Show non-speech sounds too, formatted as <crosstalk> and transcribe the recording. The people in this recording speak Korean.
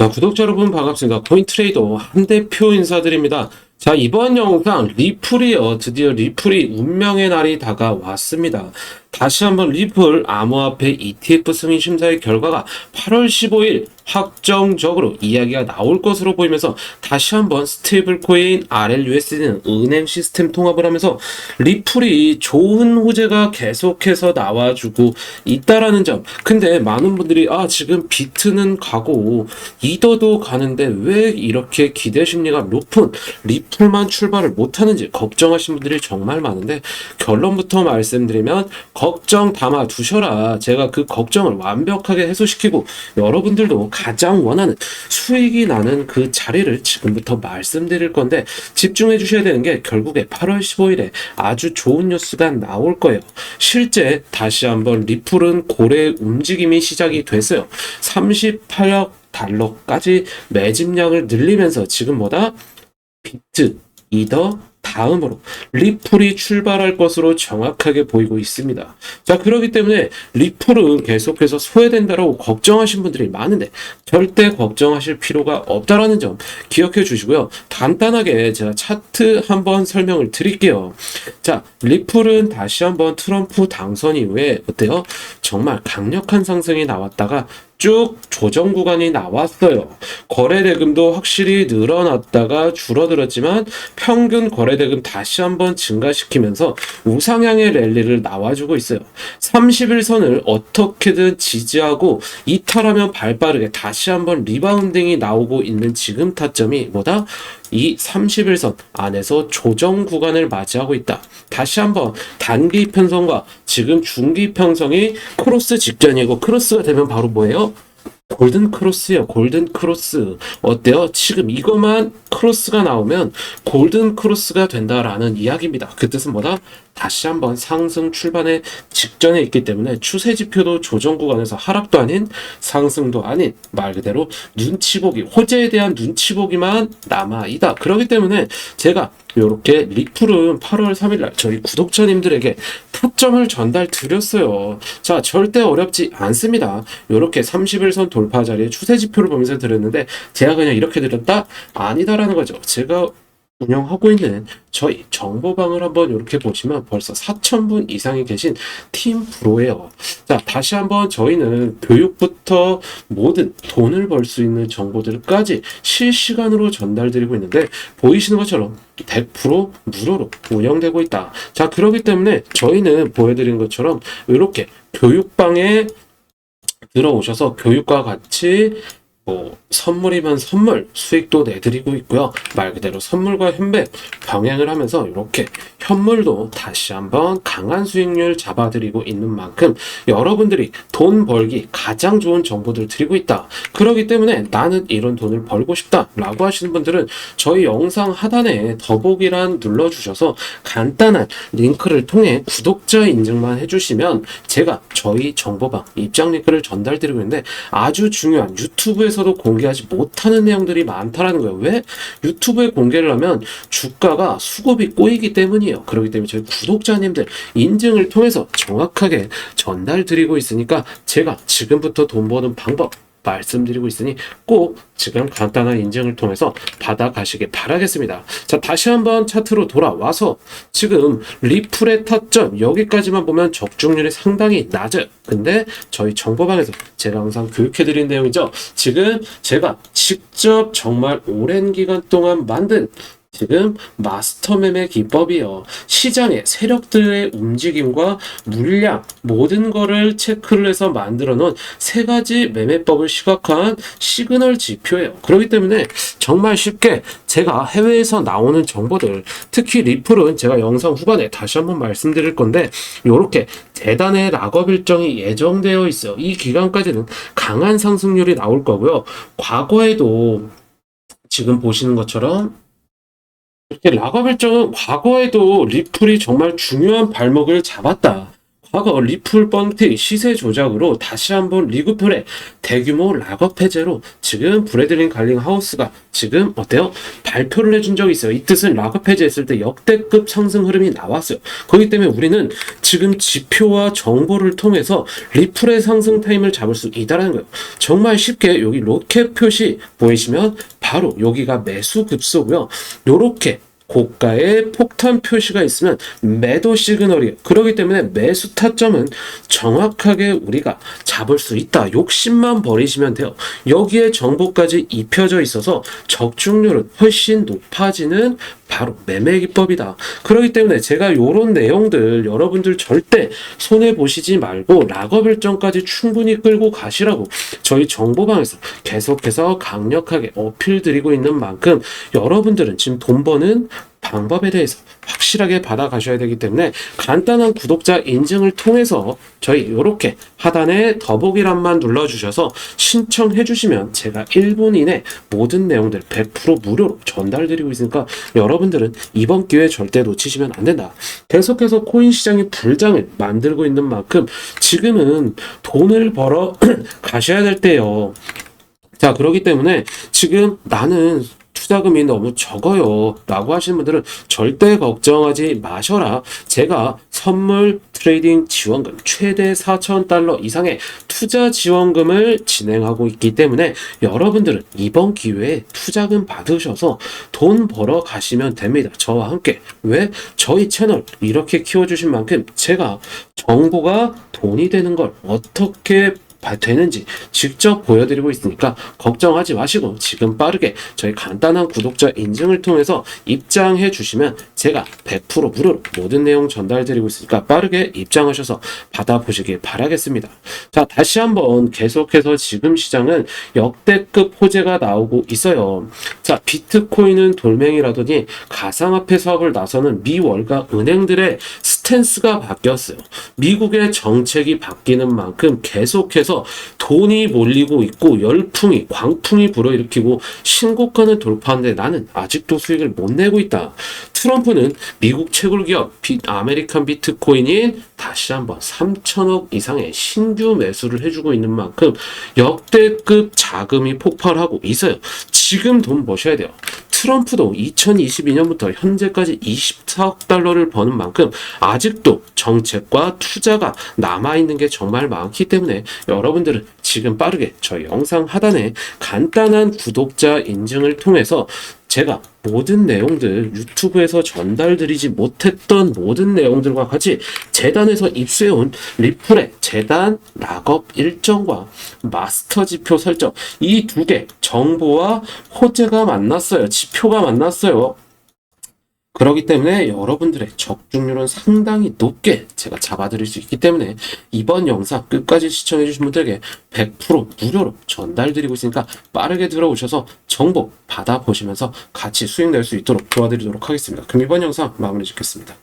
자, 구독자 여러분 반갑습니다. 포인트레이더 한 대표 인사드립니다. 자, 이번 영상 리플이요. 드디어 리플이 운명의 날이 다가왔습니다. 다시 한번 리플 암호화폐 ETF 승인 심사의 결과가 8월 15일 확정적으로 이야기가 나올 것으로 보이면서 다시 한번 스테이블 코인 RLUSD는 은행 시스템 통합을 하면서 리플이 좋은 호재가 계속해서 나와주고 있다라는 점. 근데 많은 분들이 아 지금 비트는 가고 이더도 가는데 왜 이렇게 기대 심리가 높은 리플만 출발을 못하는지 걱정하신 분들이 정말 많은데 결론부터 말씀드리면 걱정 담아 두셔라. 제가 그 걱정을 완벽하게 해소시키고 여러분들도 가장 원하는 수익이 나는 그 자리를 지금부터 말씀드릴 건데 집중해 주셔야 되는 게 결국에 8월 15일에 아주 좋은 뉴스가 나올 거예요. 실제 다시 한번 리플은 고래 움직임이 시작이 됐어요. 38억 달러까지 매집량을 늘리면서 지금보다 비트, 이더, 다음으로 리플이 출발할 것으로 정확하게 보이고 있습니다. 자, 그렇기 때문에 리플은 계속해서 소외된다라고 걱정하신 분들이 많은데 절대 걱정하실 필요가 없다라는 점 기억해 주시고요. 간단하게 제가 차트 한번 설명을 드릴게요. 자, 리플은 다시 한번 트럼프 당선 이후에 어때요? 정말 강력한 상승이 나왔다가 쭉 조정 구간이 나왔어요. 거래 대금도 확실히 늘어났다가 줄어들었지만 평균 거래 대금 다시 한번 증가시키면서 우상향의 랠리를 나와주고 있어요. 30일선을 어떻게든 지지하고 이탈하면 발빠르게 다시 한번 리바운딩이 나오고 있는 지금 타점이 뭐다? 이 31선 안에서 조정 구간을 맞이하고 있다. 다시 한번 단기 편성과 지금 중기 편성이 크로스 직전이고 크로스가 되면 바로 뭐예요? 골든 크로스요. 골든 크로스. 어때요? 지금 이것만 크로스가 나오면 골든 크로스가 된다라는 이야기입니다. 그 뜻은 뭐다? 다시 한번 상승 출발의 직전에 있기 때문에 추세 지표도 조정 구간에서 하락도 아닌 상승도 아닌 말 그대로 눈치 보기, 호재에 대한 눈치 보기만 남아있다. 그렇기 때문에 제가 이렇게 리플은 8월 3일날 저희 구독자님들에게 타점을 전달 드렸어요. 자, 절대 어렵지 않습니다. 이렇게 31선 돌파 자리에 추세 지표를 보면서 드렸는데 제가 그냥 이렇게 드렸다? 아니다라는 거죠. 제가 운영하고 있는 저희 정보방을 한번 이렇게 보시면 벌써 4,000분 이상이 계신 팀 프로예요. 자, 다시 한번 저희는 교육부터 모든 돈을 벌 수 있는 정보들까지 실시간으로 전달드리고 있는데 보이시는 것처럼 100% 무료로 운영되고 있다. 자, 그렇기 때문에 저희는 보여드린 것처럼 이렇게 교육방에 들어오셔서 교육과 같이 뭐 선물이면 선물 수익도 내드리고 있고요. 말 그대로 선물과 현백 병행을 하면서 이렇게 현물도 다시 한번 강한 수익률 잡아드리고 있는 만큼 여러분들이 돈 벌기 가장 좋은 정보들 드리고 있다. 그렇기 때문에 나는 이런 돈을 벌고 싶다 라고 하시는 분들은 저희 영상 하단에 더보기란 눌러주셔서 간단한 링크를 통해 구독자 인증만 해주시면 제가 저희 정보방 입장 링크를 전달드리고 있는데 아주 중요한 유튜브에서도 공개하지 못하는 내용들이 많다라는 거예요. 왜? 유튜브에 공개를 하면 주가가 수급이 꼬이기 때문이에요. 그렇기 때문에 저희 구독자님들 인증을 통해서 정확하게 전달 드리고 있으니까 제가 지금부터 돈 버는 방법 말씀드리고 있으니 꼭 지금 간단한 인증을 통해서 받아가시길 바라겠습니다. 자, 다시 한번 차트로 돌아와서 지금 리플의 타점 여기까지만 보면 적중률이 상당히 낮아요. 근데 저희 정보방에서 제가 항상 교육해드린 내용이죠. 지금 제가 직접 정말 오랜 기간 동안 만든 지금 마스터 매매 기법이요. 시장의 세력들의 움직임과 물량 모든 거를 체크를 해서 만들어 놓은 세 가지 매매법을 시각한 시그널 지표예요. 그렇기 때문에 정말 쉽게 제가 해외에서 나오는 정보들 특히 리플은 제가 영상 후반에 다시 한번 말씀드릴 건데 요렇게 대단의 락업 일정이 예정되어 있어요. 이 기간까지는 강한 상승률이 나올 거고요. 과거에도 지금 보시는 것처럼 이렇게 일정은 과거에도 리플이 정말 중요한 발목을 잡았다. 과거 리플 펀트 시세 조작으로 다시 한번 리그풀의 대규모 락업 해제로 지금 브래들린 갈링 하우스가 지금 어때요? 발표를 해준 적이 있어요. 이 뜻은 락업 해제했을 때 역대급 상승 흐름이 나왔어요. 그렇기 때문에 우리는 지금 지표와 정보를 통해서 리플의 상승 타임을 잡을 수 있다는 거예요. 정말 쉽게 여기 로켓 표시 보이시면 바로 여기가 매수 급소고요. 요렇게 고가의 폭탄 표시가 있으면 매도 시그널이에요. 그렇기 때문에 매수 타점은 정확하게 우리가 잡을 수 있다. 욕심만 버리시면 돼요. 여기에 정보까지 입혀져 있어서 적중률은 훨씬 높아지는 바로 매매 기법이다. 그렇기 때문에 제가 요런 내용들 여러분들 절대 손해 보시지 말고 락업 일정까지 충분히 끌고 가시라고 저희 정보방에서 계속해서 강력하게 어필 드리고 있는 만큼 여러분들은 지금 돈 버는 방법에 대해서 확실하게 받아가셔야 되기 때문에 간단한 구독자 인증을 통해서 저희 이렇게 하단에 더보기란만 눌러주셔서 신청해 주시면 제가 1분 이내 모든 내용들 100% 무료로 전달드리고 있으니까 여러분들은 이번 기회 절대 놓치시면 안 된다. 계속해서 코인 시장이 불장을 만들고 있는 만큼 지금은 돈을 벌어 <clears throat> 가셔야 될 때요. 자, 그렇기 때문에 지금 나는 투자금이 너무 적어요. 라고 하시는 분들은 절대 걱정하지 마셔라. 제가 선물 트레이딩 지원금 최대 4,000달러 이상의 투자 지원금을 진행하고 있기 때문에 여러분들은 이번 기회에 투자금 받으셔서 돈 벌어 가시면 됩니다. 저와 함께. 왜? 저희 채널 이렇게 키워주신 만큼 제가 정보가 돈이 되는 걸 어떻게 바- 되는지 직접 보여드리고 있으니까 걱정하지 마시고 지금 빠르게 저희 간단한 구독자 인증을 통해서 입장해 주시면 제가 100% 무료로 모든 내용 전달드리고 있으니까 빠르게 입장하셔서 받아보시길 바라겠습니다. 자, 다시 한번 계속해서 지금 시장은 역대급 호재가 나오고 있어요. 자, 비트코인은 돌멩이라더니 가상화폐 사업을 나서는 미 월가 은행들의 스탠스가 바뀌었어요. 미국의 정책이 바뀌는 만큼 계속해서 돈이 몰리고 있고 열풍이 광풍이 불어일으키고 신고가는 돌파하는데 나는 아직도 수익을 못 내고 있다. 트럼프는 미국 채굴 기업 비- 아메리칸 비트코인인 다시 한번 3천억 이상의 신규 매수를 해주고 있는 만큼 역대급 자금이 폭발하고 있어요. 지금 돈 버셔야 돼요. 트럼프도 2022년부터 현재까지 24억 달러를 버는 만큼 아직도 정책과 투자가 남아있는 게 정말 많기 때문에 여러분들은 지금 빠르게 저희 영상 하단에 간단한 구독자 인증을 통해서 제가 모든 내용들 유튜브에서 전달드리지 못했던 모든 내용들과 같이 재단에서 입수해온 리플의 재단 락업 일정과 마스터 지표 설정 이 두 개 정보와 호재가 만났어요. 지표가 만났어요. 그렇기 때문에 여러분들의 적중률은 상당히 높게 제가 잡아드릴 수 있기 때문에 이번 영상 끝까지 시청해주신 분들에게 100% 무료로 전달드리고 있으니까 빠르게 들어오셔서 정보 받아보시면서 같이 수익 낼 수 있도록 도와드리도록 하겠습니다. 그럼 이번 영상 마무리 짓겠습니다.